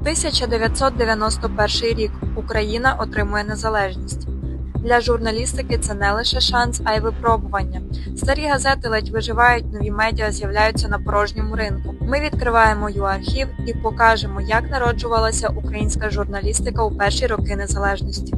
1991 рік Україна отримує незалежність. Для журналістики це не лише шанс, а й випробування. Старі газети ледь виживають, нові медіа з'являються на порожньому ринку. Ми відкриваємо ЮАрхів і покажемо, як народжувалася українська журналістика у перші роки незалежності.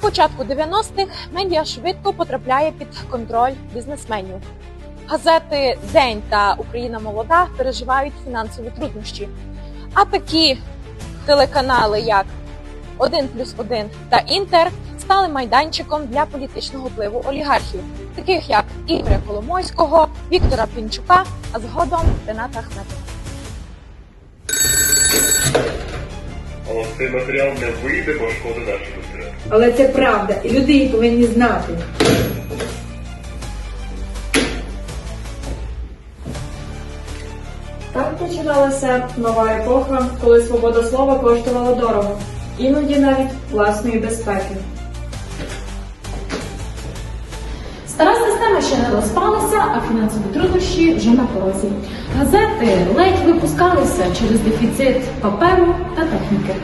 Початку 90-х медіа швидко потрапляє під контроль бізнесменів. Газети День та Україна молода переживають фінансові труднощі. А такі телеканали, як 1 плюс 1 та Інтер, стали майданчиком для політичного впливу олігархів, таких як Ігоря Коломойського, Віктора Пінчука, а згодом Рената Ахметова. Цей матеріал не вийде, бо шкода нашому. Але це правда, і люди її повинні знати. Так починалася нова епоха, коли свобода слова коштувала дорого, іноді навіть власної безпеки. Стара система ще не розпалася, а фінансові труднощі вже на порозі. Газети ледь випускалися через дефіцит паперу та техніки.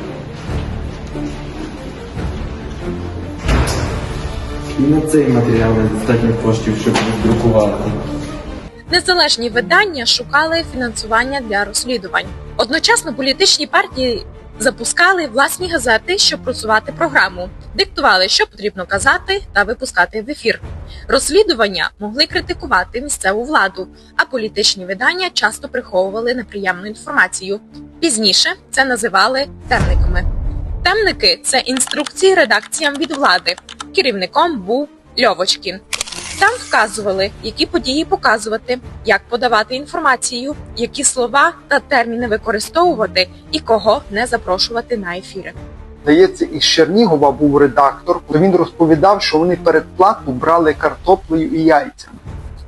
І на цей матеріал недостатньо коштів, щоб роздрукувати. Незалежні видання шукали фінансування для розслідувань. Одночасно політичні партії запускали власні газети, щоб просувати програму, диктували, що потрібно казати та випускати в ефір. Розслідування могли критикувати місцеву владу, а політичні видання часто приховували неприємну інформацію. Пізніше це називали темниками. Темники це інструкції редакціям від влади. Керівником був Льовочкін. Там вказували, які події показувати, як подавати інформацію, які слова та терміни використовувати і кого не запрошувати на ефіри. Здається, із Чернігова був редактор. то Він розповідав, що вони передплату брали картоплею і яйцями.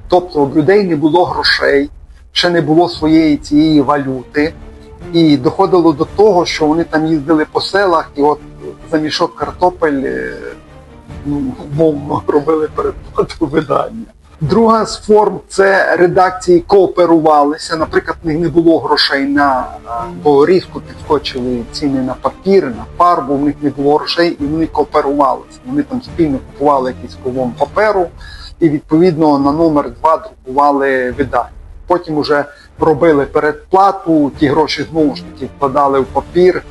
Тобто в людей не було грошей, ще не було своєї цієї валюти. І доходило до того, що вони там їздили по селах, і от за мішок картопель е, ну, мовно робили передплату видання. Друга з форм це редакції кооперувалися. Наприклад, в них не було грошей на бо різко підскочили ціни на папір, на фарбу. В них не було грошей, і вони кооперувалися. Вони там спільно купували якийсь колон паперу, і відповідно на номер два друкували видання. Потім уже робили передплату, ті гроші знову ж таки вкладали в папір.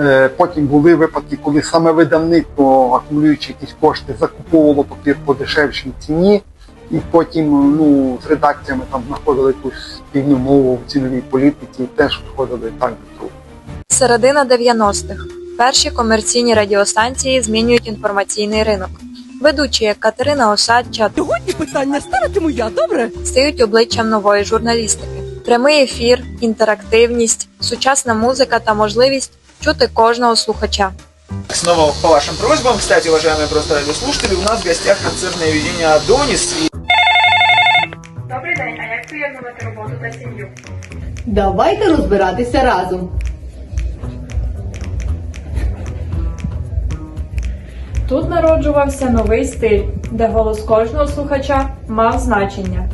Е, Потім були випадки, коли саме видавництво, акумулюючи якісь кошти, закуповувало папір по дешевшій ціні, і потім ну, з редакціями там знаходили якусь спільну мову в ціновій політиці і теж входили так до друга. Середина 90-х. Перші комерційні радіостанції змінюють інформаційний ринок. Ведучі, як Катерина Осадча, Сьогодні питання ставитиму я, добре? стають обличчям нової журналістики. Прямий ефір, інтерактивність, сучасна музика та можливість чути кожного слухача. Снова по вашим просьбам, кстати, уважаемые просто радиослушатели, у нас в гостях концертное видение Адонис. И Добрий день, а як поєднувати роботу та сім'ю? Давайте розбиратися разом. Тут народжувався новий стиль, де голос кожного слухача мав значення.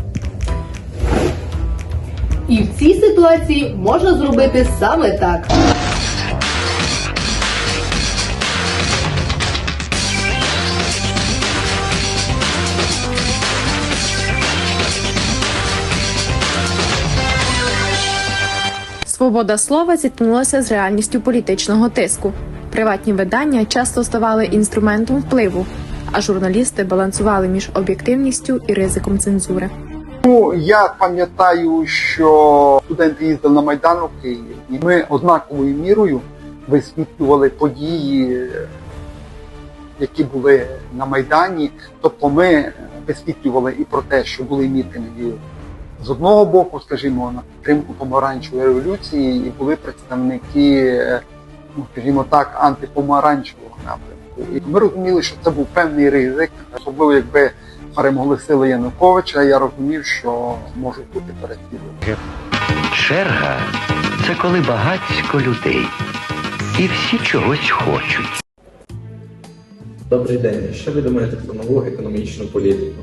І в цій ситуації можна зробити саме так. Свобода слова зіткнулася з реальністю політичного тиску. Приватні видання часто ставали інструментом впливу, а журналісти балансували між об'єктивністю і ризиком цензури. Ну, я пам'ятаю, що студенти їздили на Майдан у Києві, і ми однаковою мірою висвітлювали події, які були на Майдані. Тобто ми висвітлювали і про те, що були мітинги з одного боку, скажімо, на підтримку помаранчевої революції, і були представники, ну, скажімо так, антипомаранчевого напрямку. І ми розуміли, що це був певний ризик, особливо якби перемогли сили Януковича, я розумів, що можу бути переслідування. Черга це коли багатько людей. І всі чогось хочуть. Добрий день. Що ви думаєте про нову економічну політику?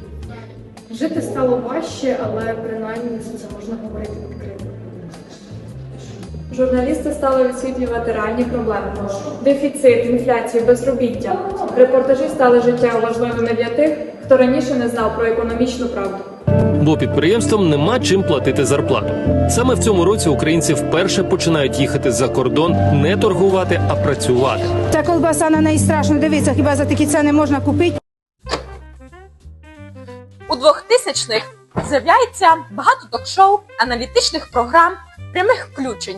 Жити стало важче, але принаймні за це можна говорити відкрито. Журналісти стали висвітлювати реальні проблеми: дефіцит, інфляцію, безробіття. Репортажі стали життєво важливими для тих, хто раніше не знав про економічну правду. бо підприємствам нема чим платити зарплату. Саме в цьому році українці вперше починають їхати за кордон не торгувати, а працювати. Та колбаса на неї страшно дивитися, хіба за такі ціни можна купити? У 2000-х з'являється багато ток-шоу, аналітичних програм, прямих включень.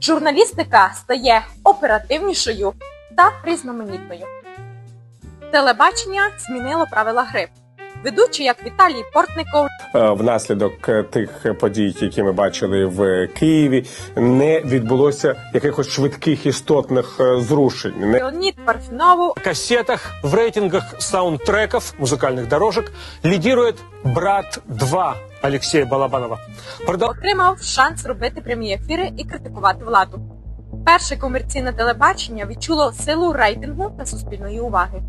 Журналістика стає оперативнішою та різноманітною. Телебачення змінило правила гри. Ведучі, як Віталій Портников, Внаслідок е, тих подій, які ми бачили в Києві, не відбулося якихось швидких істотних е, зрушень. Леонід Парфінову В кассетах, в рейтингах саундтреков, музыкальных дорожек лидирует «Брат 2» Алексея Балабанова. Продал... отримав шанс робити прямі ефіри і критикувати владу. Перше комерційне телебачення відчуло силу рейтингу та суспільної уваги.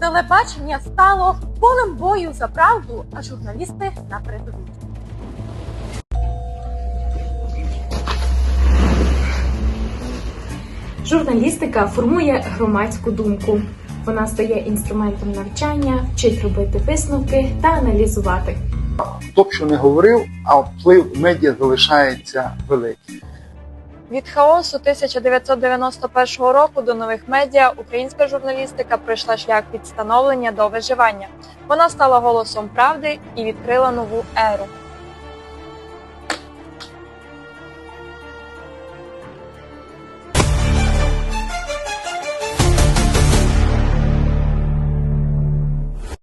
Телебачення стало полем бою за правду, а журналісти на передовій. Журналістика формує громадську думку. Вона стає інструментом навчання, вчить робити висновки та аналізувати. Хто б що не говорив, а вплив медіа залишається великий. Від хаосу 1991 року до нових медіа українська журналістика пройшла шлях від становлення до виживання. Вона стала голосом правди і відкрила нову еру.